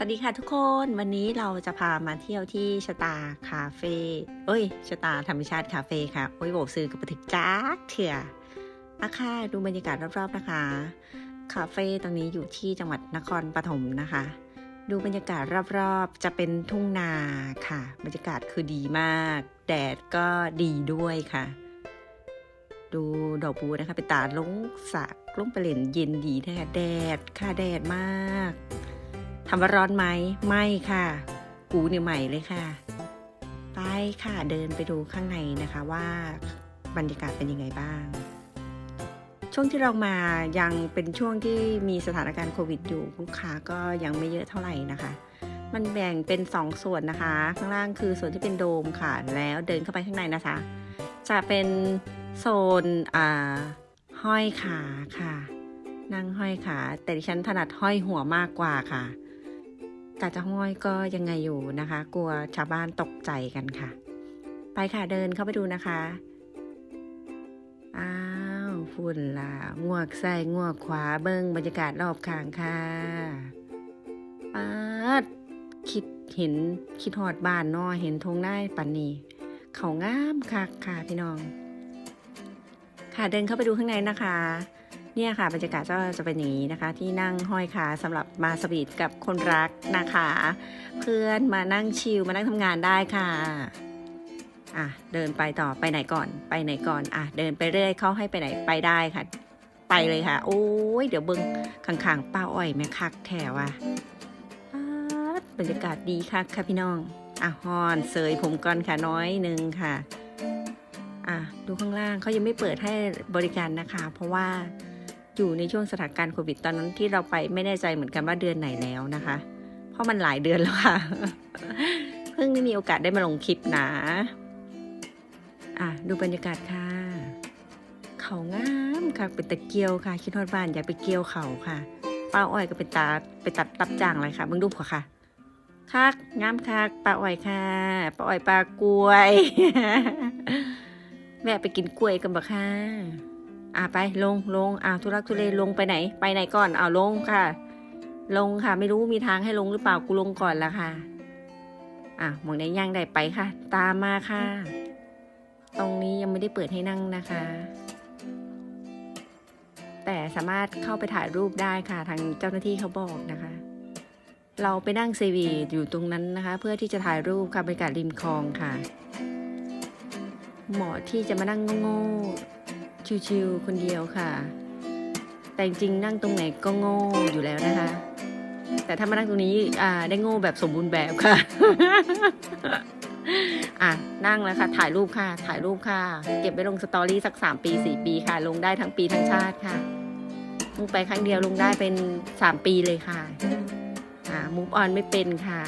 สวัสดีค่ะทุกคนวันนี้เราจะพามาเที่ยวที่ชะตาคาเฟ่เอ้ยชะตาธรรมชาติคาเฟ่ค่ะ โอ้ยโบซื้อกับปถึกจ้าเถื่ออะค่ะดูบรรยากาศรอบๆนะคะ คาเฟ่ตรงนี้อยู่ที่จังหวัดนครปฐมนะคะ ดูบรรยากาศรอบๆ จะเป็นทุ่งนาค่ะ บรรยากาศคือดีมาก แดดก็ดีด้วยค่ะ ดูดอกบูนะคะไปตาลงสระลงไปเล่นเย็นดีนะคะแดดค่ะแดดมาก ทำว่าร้อนไหมไม่ค่ะ กูเนี่ยใหม่เลยค่ะ ไปค่ะเดินไปดูข้างในนะคะว่าบรรยากาศเป็นยังไงบ้าง ช่วงที่เรามายังเป็นช่วงที่มีสถานการณ์โควิดอยู่ลูกค้าก็ยังไม่เยอะเท่าไหร่นะคะ มันแบ่งเป็นสองส่วนนะคะ ข้างล่างคือส่วนที่เป็นโดมค่ะแล้วเดินเข้าไปข้างในนะคะ จะเป็นโซนอ่าห้อยขาค่ะนั่งห้อยขา แต่ดิฉันถนัดห้อยหัวมากกว่าค่ะ กาจะห้อยก็ยังไงอยู่นะคะ กลัวชาวบ้านตกใจกันค่ะ ไปค่ะเดินเข้าไปดูนะคะ อ้าวฝุ่นล่ะงวกใส่งวกขวาเบิ้งบรรยากาศรอบข้างค่ะป๊าดคิดเห็นคิดหอดบ้านนอเห็นทงได้ปันนี่เขางามค่ะค่ะพี่น้อง ค่ะเดินเข้าไปดูข้างในนะคะ เนี่ยค่ะบรรยากาศก็จะเป็นอย่างนี้นะคะ ที่นั่งห้อยขาสำหรับมาสวีทกับคนรักนะคะ เพื่อนมานั่งชิลมานั่งทำงานได้ค่ะอะเดินไปต่อไปไหนก่อน ไปไหนก่อนอะเดินไปเรื่อยเขาให้ไปไหนไปได้ค่ะ ไปเลยค่ะ โอ้ยเดี๋ยวเบิ้งข้างๆป้าอ้อยแม่คักแถวอะบรรยากาศดีค่ะค่ะพี่น้องอะฮอนเสยผมก่อนค่ะน้อยหนึ่งค่ะอะดูข้างล่างเขายังไม่เปิดให้บริการนะคะ เพราะว่า อยู่ในช่วงสถานการณ์โควิดตอนนั้นที่เราไปไม่แน่ใจเหมือนกันว่าเดือนไหนแล้วนะคะ เพราะมันหลายเดือนแล้วค่ะ เพิ่งได้มีโอกาสได้มาลงคลิปนะ อะ ดูบรรยากาศค่ะ เขางามค่ะ เป็นตะเกียวค่ะ คิดฮอดบ้านอยากไปเกี่ยวเขาค่ะ ป้าอ้อยก็ไปตาไปตัดรับจ้างเลยค่ะเบิ่งดูพอค่ะคักงามคักป้าอ้อยค่ะป้าอ้อยปลากล้วยแม่ไปกินกล้วยกันบ่ค่ะ อะไปลงลงอะทุรักทุเลลงไปไหน ไปไหนก่อนอ่าลงค่ะ ลงค่ะ ไม่รู้มีทางให้ลงหรือเปล่ากูลงก่อนละค่ะอะหมองไหนย่างได้ไปค่ะ ตามมาค่ะ ตรงนี้ยังไม่ได้เปิดให้นั่งนะคะ แต่สามารถเข้าไปถ่ายรูปได้ค่ะ ทางเจ้าหน้าที่เขาบอกนะคะ เราไปนั่งเซวีอยู่ตรงนั้นนะคะ เพื่อที่จะถ่ายรูปค่ะบรรยากาศริมคลองค่ะ เหมาะที่จะมานั่งโง่ๆ ชิวๆคนเดียวค่ะ แต่จริงนั่งตรงไหนก็โง่อยู่แล้วนะคะ แต่ถ้ามานั่งตรงนี้อ่าได้โง่แบบสมบูรณ์แบบค่ะ อะนั่งแล้วค่ะ ถ่ายรูปค่ะ ถ่ายรูปค่ะ เก็บไว้ลงสตอรี่สักสามปีสี่ปีค่ะ ลงได้ทั้งปีทั้งชาติค่ะลงไปครั้งเดียวลงได้เป็นสามปีเลยค่ะ อ่ามูฟออนไม่เป็นค่ะ